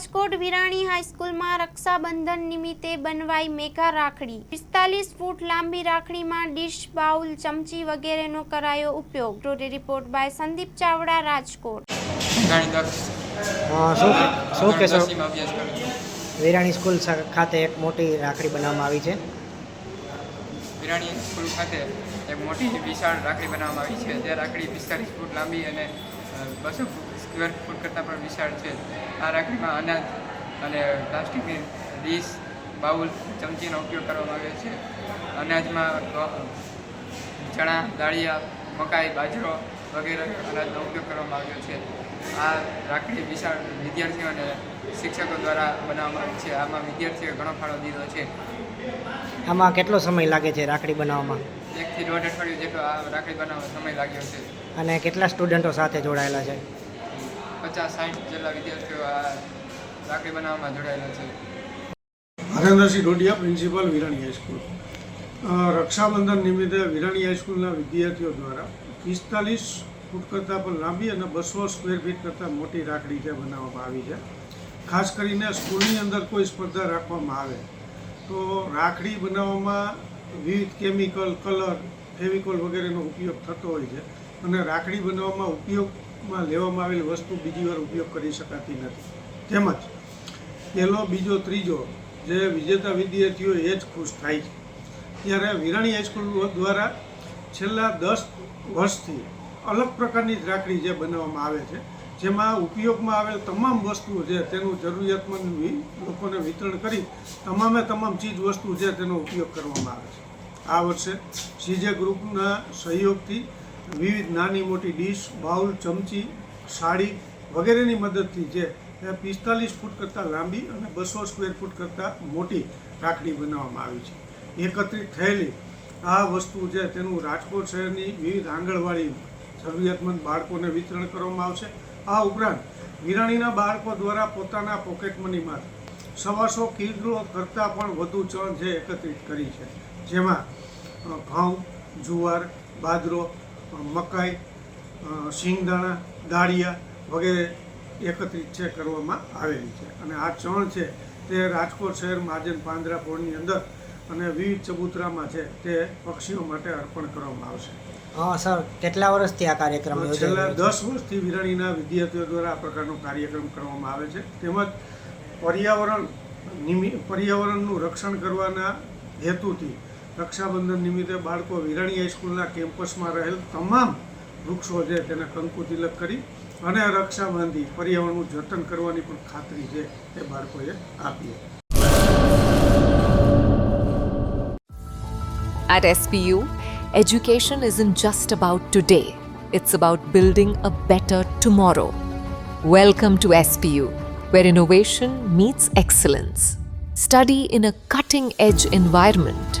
રાજકોટ વિરાણી હાઈસ્કૂલમાં રક્ષાબંધન નિમિત્તે બનવાઈ મેઘા રાખડી. પિસ્તાલીસ ફૂટ લાંબી રાખડીમાં ડીશ બાઉલ ચમચી વગેરેનો કરાયો ઉપયોગ. Story report by Sandeep Chavda Rajkot. શું કહેશો? વિરાણી સ્કૂલ ખાતે એક મોટી રાખડી બનાવવામાં આવી છે. વિરાણી સ્કૂલ ખાતે એક મોટી વિશાળ રાખડી બનાવવામાં આવી છે. જે રાખડી પિસ્તાલીસ ફૂટ લાંબી અને બસો સ્ક્વેર ફૂટ કરતાં પણ વિશાળ છે. આ રાખડીમાં અનાજ અને પ્લાસ્ટિકની ડીશ બાઉલ ચમચીનો ઉપયોગ કરવામાં આવ્યો છે. અનાજમાં ચણા દાળિયા મકાઈ બાજરો વગેરે અનાજનો ઉપયોગ કરવામાં આવ્યો છે. આ રાખડી વિશાળ વિદ્યાર્થીઓ અને શિક્ષકો દ્વારા બનાવવામાં આવી છે. આમાં વિદ્યાર્થીઓએ ઘણો ફાળો દીધો છે. આમાં કેટલો સમય લાગે છે રાખડી બનાવવામાં? એકથી દોઢ અઠવાડિયું જેટલો આ રાખડી બનાવવા સમય લાગ્યો છે. અને કેટલા સ્ટુડન્ટો સાથે જોડાયેલા છે? પચાસ સાઠ જેટલા વિદ્યાર્થીઓ આ રાખડી બનાવવામાં જોડાયેલા છે. Harendrasinh Dodiya principal Virani high school Rakshabandhan નિમિત્તે વિરાણી હાઈસ્કૂલના વિદ્યાર્થીઓ દ્વારા પિસ્તાલીસ ફૂટ કરતાં પણ લાંબી અને બસો સ્ક્વેર ફીટ કરતાં મોટી રાખડી જે બનાવવામાં આવી છે. ખાસ કરીને સ્કૂલની અંદર કોઈ સ્પર્ધા રાખવામાં આવે તો રાખડી બનાવવામાં વિવિધ કેમિકલ કલર ફેવિકોલ વગેરેનો ઉપયોગ થતો હોય છે. અને રાખડી બનાવવામાં ઉપયોગમાં લેવામાં આવેલી વસ્તુ બીજી વાર ઉપયોગ કરી શકાતી નથી. તેમજ પહેલો, બીજો, ત્રીજો જે વિજેતા વિદ્યાર્થીઓ એ જ ખુશ થાય છે. ત્યારે વિરાણી હાઈસ્કૂલ દ્વારા છેલ્લા દસ વર્ષથી અલગ પ્રકારની જ રાખડી જે બનાવવામાં આવે છે, જેમાં ઉપયોગમાં આવેલ તમામ વસ્તુઓ છે તેનું જરૂરિયાતમંદ લોકોને વિતરણ કરી તમામે તમામ ચીજ વસ્તુ છે તેનો ઉપયોગ કરવામાં આવે છે. આ વર્ષે સીજે ગ્રુપના સહયોગથી વિવિધ નાની મોટી ડીશ, બાઉલ, ચમચી, સાડી વગેરેની મદદથી જે પિસ્તાલીસ ફૂટ કરતાં લાંબી અને બસો સ્ક્વેર ફૂટ કરતાં મોટી રાખડી બનાવવામાં આવી છે. એકત્રિત થયેલી આ વસ્તુ છે તેનું રાજકોટ શહેરની વિવિધ આંગણવાડી જરૂરિયાતમંદ બાળકોને વિતરણ કરવામાં આવશે. આ ઉપરાંત વિરાણીના બાળકો દ્વારા પોતાના પોકેટ મનીમાં સવાસો કિલો કરતાં પણ વધુ ચણ જે એકત્રિત કરી છે. જેમાં ઘઉં, જુવાર, બાજરો મકાઈ શિંગદાણા દાળિયા વગેરે એકત્રિત છે કરવામાં આવેલી છે. અને આ ચણ છે તે રાજકોટ શહેર મહાજન પાંદરા પોળની અંદર અને વિવિધ ચબૂતરામાં છે તે પક્ષીઓ માટે અર્પણ કરવામાં આવશે. હા સર. કેટલા વર્ષથી આ કાર્યક્રમ છેલ્લા દસ વર્ષથી વિરાણીના વિદ્યાર્થીઓ દ્વારા આ પ્રકારનો કાર્યક્રમ કરવામાં આવે છે. તેમજ પર્યાવરણ નિમિ પર્યાવરણનું રક્ષણ કરવાના હેતુથી રક્ષાબંધન નિમિત્તે બાળકો વિરાણી હાઈસ્કૂલના કેમ્પસમાં રહેલ તમામ વૃક્ષો છે તેને કંકુ તિલક કરી અને રક્ષા બાંધી પર્યાવરણનું જતન કરવાની પણ ખાતરી છે એ બાળકોએ આપી At SPU, education isn't just about today, it's about building a better tomorrow. Welcome to SPU, where innovation meets excellence. Study in a cutting edge environment